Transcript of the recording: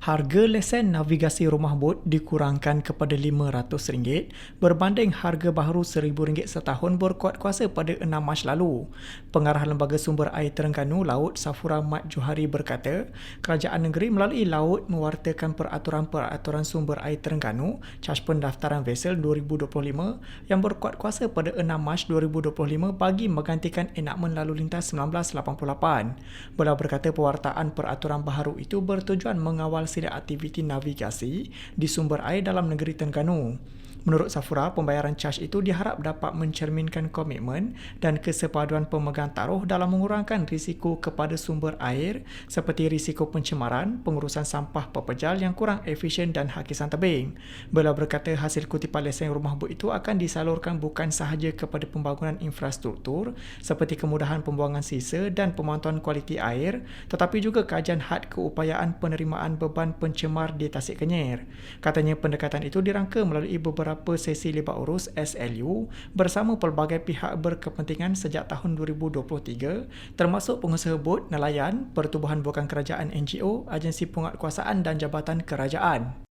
Harga lesen navigasi rumah bot dikurangkan kepada RM500 berbanding harga baharu RM1,000 setahun berkuat kuasa pada 6 Mac lalu. Pengarah Lembaga Sumber Air Terengganu Laut Safura Mat Johari berkata, kerajaan negeri melalui laut mewartakan peraturan-peraturan sumber air Terengganu Cas Pendaftaran Vesel 2025 yang berkuat kuasa pada 6 Mac 2025 bagi menggantikan enakmen lalu lintas 1988. Beliau berkata pewartaan peraturan baharu itu bertujuan mengawal sila aktiviti navigasi di sumber air dalam negeri Terengganu. Menurut Safura, pembayaran caj itu diharap dapat mencerminkan komitmen dan kesepaduan pemegang taruh dalam mengurangkan risiko kepada sumber air seperti risiko pencemaran, pengurusan sampah pepejal yang kurang efisien dan hakisan tebing. Beliau berkata hasil kutipan lesen rumah bot itu akan disalurkan bukan sahaja kepada pembangunan infrastruktur seperti kemudahan pembuangan sisa dan pemantauan kualiti air tetapi juga kajian had keupayaan penerimaan beban pencemar di Tasik Kenyir. Katanya pendekatan itu dirangka melalui beberapa beberapa sesi lebat urus SLU bersama pelbagai pihak berkepentingan sejak tahun 2023 termasuk pengusaha bot, nelayan, pertubuhan bukan kerajaan NGO, agensi penguatkuasaan dan jabatan kerajaan.